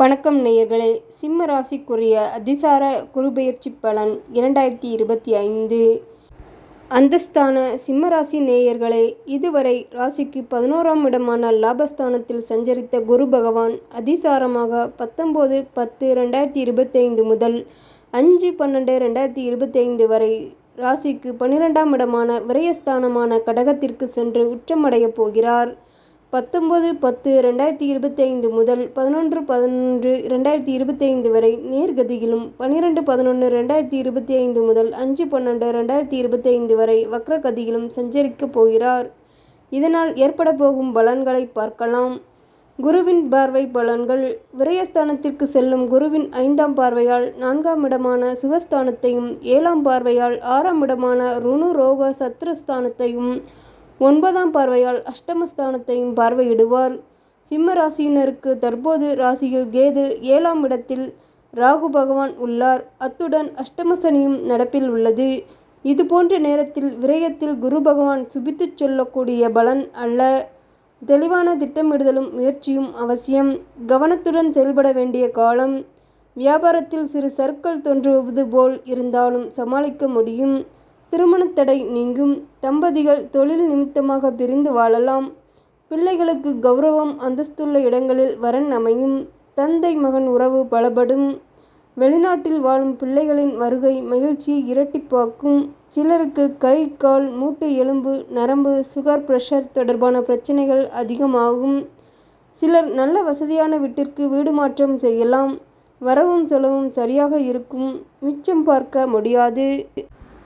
வணக்கம் நேயர்களே. சிம்ம ராசிக்குரிய அதிசார குருபெயர்ச்சி பலன் இரண்டாயிரத்தி இருபத்தி ஐந்து. அந்தஸ்தான சிம்ம ராசி நேயர்களே இதுவரை ராசிக்கு பதினோராம் இடமான லாபஸ்தானத்தில் சஞ்சரித்த குரு பகவான் அதிசாரமாக பத்தொம்போது பத்து ரெண்டாயிரத்தி இருபத்தைந்து முதல் அஞ்சு பன்னெண்டு ரெண்டாயிரத்தி இருபத்தைந்து வரை ராசிக்கு பன்னிரெண்டாம் இடமான விரயஸ்தானமான கடகத்திற்கு சென்று உச்சமடையப் போகிறார். பத்தொம்பது பத்து ரெண்டாயிரத்தி இருபத்தைந்து முதல் பதினொன்று பதினொன்று ரெண்டாயிரத்தி இருபத்தைந்து வரை நேர்கதியிலும் பன்னிரெண்டு பதினொன்று ரெண்டாயிரத்தி இருபத்தி ஐந்து முதல் அஞ்சு பன்னெண்டு ரெண்டாயிரத்தி இருபத்தைந்து வரை வக்ரகதியிலும் சஞ்சரிக்கப் போகிறார். இதனால் ஏற்பட போகும் பலன்களை பார்க்கலாம். குருவின் பார்வை பலன்கள். விரயஸ்தானத்திற்கு செல்லும் குருவின் ஐந்தாம் பார்வையால் நான்காம் இடமான சுகஸ்தானத்தையும் ஏழாம் பார்வையால் ஆறாம் இடமான ருணு ரோக சத்ருஸ்தானத்தையும் ஒன்பதாம் பார்வையால் அஷ்டமஸ்தானத்தையும் பார்வையிடுவார். சிம்ம ராசியினருக்கு தற்போது ராசியில் கேது ஏழாம் இடத்தில் ராகு பகவான் உள்ளார். அத்துடன் அஷ்டமசனியும் நடப்பில் உள்ளது. இது போன்ற நேரத்தில் விரயத்தில் குரு பகவான் சுபித்துச் சொல்லக்கூடிய பலன் அல்ல. தெளிவான திட்டமிடுதலும் முயற்சியும் அவசியம். கவனத்துடன் செயல்பட வேண்டிய காலம். வியாபாரத்தில் சிறு சர்க்கள் தோன்றுவது போல் இருந்தாலும் சமாளிக்க முடியும். திருமணத்தடை நீங்கும். தம்பதிகள் தொழில் நிமித்தமாக பிரிந்து வாழலாம். பிள்ளைகளுக்கு கௌரவம் அந்தஸ்துள்ள இடங்களில் வரன் அமையும். தந்தை மகன் உறவு பலப்படும். வெளிநாட்டில் வாழும் பிள்ளைகளின் வருகை மகிழ்ச்சி இரட்டிப்பாக்கும். சிலருக்கு கை கால் மூட்டு எலும்பு நரம்பு சுகர் பிரஷர் தொடர்பான பிரச்சனைகள் அதிகமாகும். சிலர் நல்ல வசதியான வீட்டிற்கு வீடு மாற்றம் செய்யலாம். வரவும் செலவும் சரியாக இருக்கும். மிச்சம் பார்க்க முடியாது.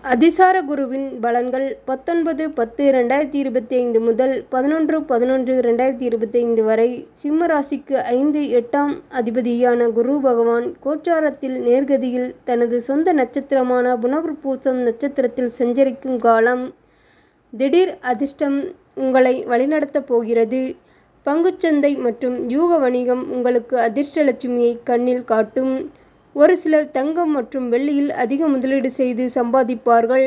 அதிசார குருவின் பலன்கள் பத்தொன்பது பத்து ரெண்டாயிரத்தி இருபத்தி ஐந்து முதல் பதினொன்று பதினொன்று ரெண்டாயிரத்தி இருபத்தி ஐந்து வரை சிம்ம ராசிக்கு ஐந்து எட்டாம் அதிபதியான குரு பகவான் கோச்சாரத்தில் நேர்கதியில் தனது சொந்த நட்சத்திரமான புனர்பூசம் நட்சத்திரத்தில் சஞ்சரிக்கும் காலம் திடீர் அதிர்ஷ்டம் உங்களை வழிநடத்தப் போகிறது. பங்குச்சந்தை மற்றும் யூக வணிகம் உங்களுக்கு அதிர்ஷ்டலட்சுமியை கண்ணில் காட்டும். ஒரு சிலர் தங்கம் மற்றும் வெள்ளியில் அதிக முதலீடு செய்து சம்பாதிப்பார்கள்.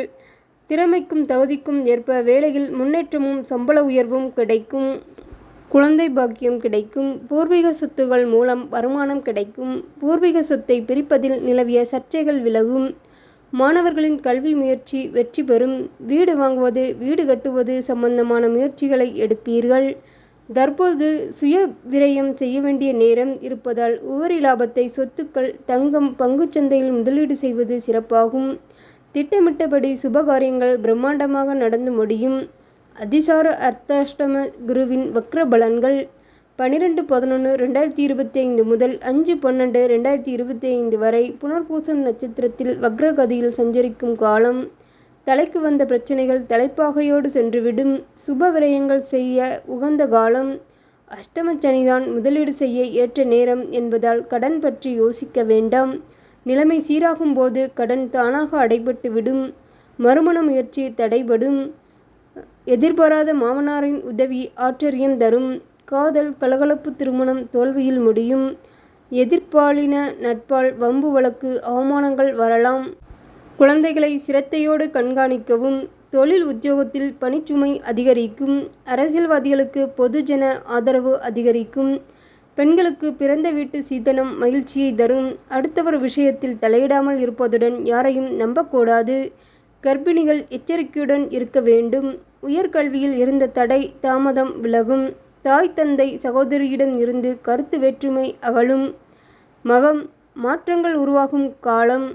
திறமைக்கும் தகுதிக்கும் ஏற்ப வேலையில் முன்னேற்றமும் சம்பள உயர்வும் கிடைக்கும். குழந்தை பாக்கியம் கிடைக்கும். பூர்வீக சொத்துகள் மூலம் வருமானம் கிடைக்கும். பூர்வீக சொத்தை பிரிப்பதில் நிலவிய சர்ச்சைகள் விலகும். மாணவர்களின் கல்வி முயற்சி வெற்றி பெறும். வீடு வாங்குவது வீடு கட்டுவது சம்பந்தமான முயற்சிகளை எடுப்பீர்கள். தற்போது சுய விரயம் செய்ய வேண்டிய நேரம் இருப்பதால் உவரி லாபத்தை சொத்துக்கள் தங்கம் பங்குச்சந்தையில் முதலீடு செய்வது சிறப்பாகும். திட்டமிட்டபடி சுபகாரியங்கள் பிரம்மாண்டமாக நடந்து முடியும். அதிசார அர்த்தாஷ்டம குருவின் வக்ர பலன்கள் பனிரெண்டு பதினொன்று ரெண்டாயிரத்தி இருபத்தி ஐந்து முதல் அஞ்சு பன்னெண்டு ரெண்டாயிரத்தி இருபத்தி ஐந்து வரை புனர்பூசம் நட்சத்திரத்தில் வக்ரகதியில் சஞ்சரிக்கும் காலம் தலைக்கு வந்த பிரச்சனைகள் தலைப்பாகையோடு சென்றுவிடும். சுப விரயங்கள் செய்ய உகந்த காலம். அஷ்டமச்சனிதான் முதலீடு செய்ய ஏற்ற நேரம் என்பதால் கடன் பற்றி யோசிக்க வேண்டாம். நிலைமை சீராகும் போது கடன் தானாக அடைபட்டு விடும் மறுமண முயற்சி தடைபடும். எதிர்பாராத மாமனாரின் உதவி ஆச்சரியம் தரும். காதல் கலகலப்பு திருமணம் தோல்வியில் முடியும். எதிர்ப்பாலின நட்பால் வம்பு வழக்கு அவமானங்கள் வரலாம். குழந்தைகளை சிரத்தையோடு கண்காணிக்கவும் தொழில் உத்தியோகத்தில் பணிச்சுமை அதிகரிக்கும் அரசியல்வாதிகளுக்கு பொதுஜன ஆதரவு அதிகரிக்கும் பெண்களுக்கு பிறந்த வீட்டு சீதனம் மகிழ்ச்சியை தரும் அடுத்தவர் விஷயத்தில் தலையிடாமல் இருப்பதுடன் யாரையும் நம்பக்கூடாது கர்ப்பிணிகள் எச்சரிக்கையுடன் இருக்க வேண்டும் உயர்கல்வியில் இருந்த தடை தாமதம் விலகும் தாய் தந்தை சகோதரியிடம் இருந்து கருத்து வேற்றுமை அகலும் மகம் மாற்றங்கள் உருவாகும் காலம்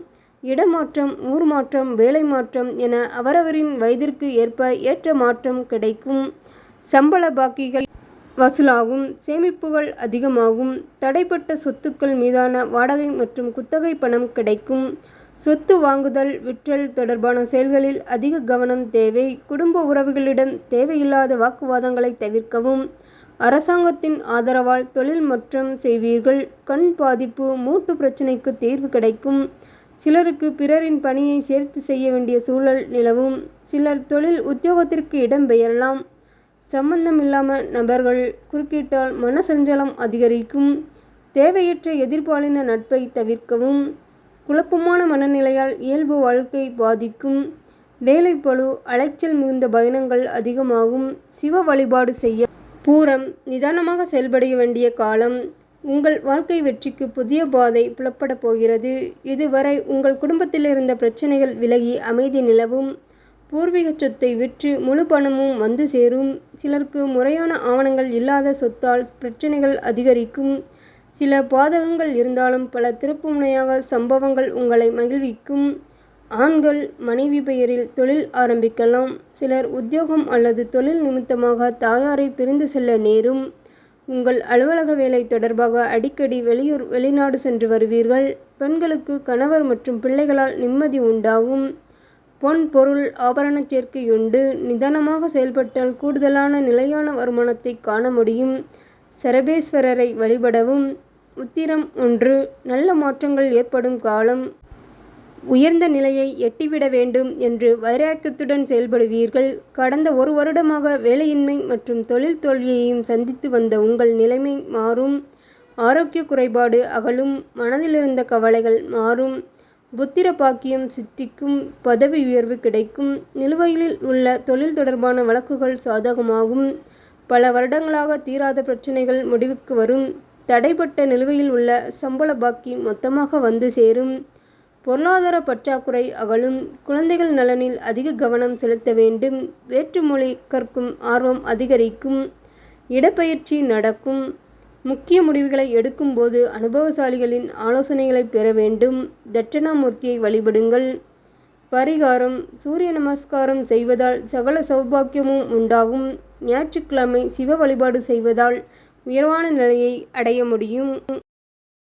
இடமாற்றம் ஊர் மாற்றம் வேலை மாற்றம் என அவரவரின் வயதிற்கு ஏற்ப ஏற்ற மாற்றம் கிடைக்கும். சம்பள பாக்கிகள் வசூலாகும் சேமிப்புகள் அதிகமாகும் தடைப்பட்ட சொத்துக்கள் மீதான வாடகை மற்றும் குத்தகை பணம் கிடைக்கும். சொத்து வாங்குதல் விற்றல் தொடர்பான செயல்களில் அதிக கவனம் தேவை குடும்ப உறவுகளிடம் தேவையில்லாத வாக்குவாதங்களை தவிர்க்கவும். அரசாங்கத்தின் ஆதரவால் தொழில் மற்றம் செய்வீர்கள் கண் பாதிப்பு மூட்டு பிரச்சினைக்கு தீர்வு கிடைக்கும். சிலருக்கு பிறரின் பணியை சேர்த்து செய்ய வேண்டிய சூழல் நிலவும். சிலர் தொழில் உத்தியோகத்திற்கு இடம் பெயரலாம். சம்பந்தமில்லாமல் நபர்கள் குறுக்கிட்டால் மனசஞ்சலம் அதிகரிக்கும். தேவையற்ற எதிர்பாலின நட்பை தவிர்க்கவும் குழப்பமான மனநிலையால் இயல்பு வாழ்க்கை பாதிக்கும். வேலைப்பழு அலைச்சல் மிகுந்த பயணங்கள் அதிகமாகும். சிவ வழிபாடு செய்ய பூரம் நிதானமாக செயல்பட வேண்டிய காலம். உங்கள் வாழ்க்கை வெற்றிக்கு புதிய பாதை புலப்படப் போகிறது. இதுவரை உங்கள் குடும்பத்தில் இருந்த பிரச்சனைகள் விலகி அமைதி நிலவும். பூர்வீக சொத்தை விற்று முழு பணமும் வந்து சேரும். சிலருக்கு முறையான ஆவணங்கள் இல்லாத சொத்தால் பிரச்சனைகள் அதிகரிக்கும். சில பாதகங்கள் இருந்தாலும் பல திருப்புமுனையாக சம்பவங்கள் உங்களை மகிழ்விக்கும். ஆண்கள் மனைவி பெயரில் தொழில் ஆரம்பிக்கலாம். சிலர் உத்தியோகம் அல்லது தொழில் நிமித்தமாக தாயாரை பிரிந்து செல்ல நேரும். உங்கள் அலுவலக வேலை தொடர்பாக அடிக்கடி வெளியூர் வெளிநாடு சென்று வருவீர்கள். பெண்களுக்கு கணவர் மற்றும் பிள்ளைகளால் நிம்மதி உண்டாகும். பொன் பொருள் ஆபரண சேர்க்கையுண்டு நிதானமாக செயல்பட்டால் கூடுதலான நிலையான வருமானத்தை காண முடியும். சரபேஸ்வரரை வழிபடவும். உத்திரம் ஒன்று. நல்ல மாற்றங்கள் ஏற்படும் காலம். உயர்ந்த நிலையை எட்டிவிட வேண்டும் என்று வைராக்கியத்துடன் செயல்படுவீர்கள். கடந்த ஒரு வருடமாக வேலையின்மை மற்றும் தொழில் தோல்வியையும் சந்தித்து வந்த உங்கள் நிலைமை மாறும். ஆரோக்கிய குறைபாடு அகலும் மனதிலிருந்த கவலைகள் மாறும். புத்திர பாக்கியம் சித்திக்கும் பதவி உயர்வு கிடைக்கும். நிலுவையில் உள்ள தொழில் தொடர்பான வழக்குகள் சாதகமாகும். பல வருடங்களாக தீராத பிரச்சனைகள் முடிவுக்கு வரும். தடைப்பட்ட நிலுவையில் உள்ள சம்பள பாக்கி மொத்தமாக வந்து சேரும். பொருளாதார பற்றாக்குறை அகலும் குழந்தைகள் நலனில் அதிக கவனம் செலுத்த வேண்டும் வேற்றுமொழி கற்கும் ஆர்வம் அதிகரிக்கும் இடப்பெயர்ச்சி நடக்கும் முக்கிய முடிவுகளை எடுக்கும்போது அனுபவசாலிகளின் ஆலோசனைகளை பெற வேண்டும். தட்சணாமூர்த்தியை வழிபடுங்கள். பரிகாரம் சூரிய நமஸ்காரம் செய்வதால் சகல சௌபாக்கியமும் உண்டாகும். ஞாயிற்றுக்கிழமை சிவ வழிபாடு செய்வதால் உயர்வான நிலையை அடைய முடியும்.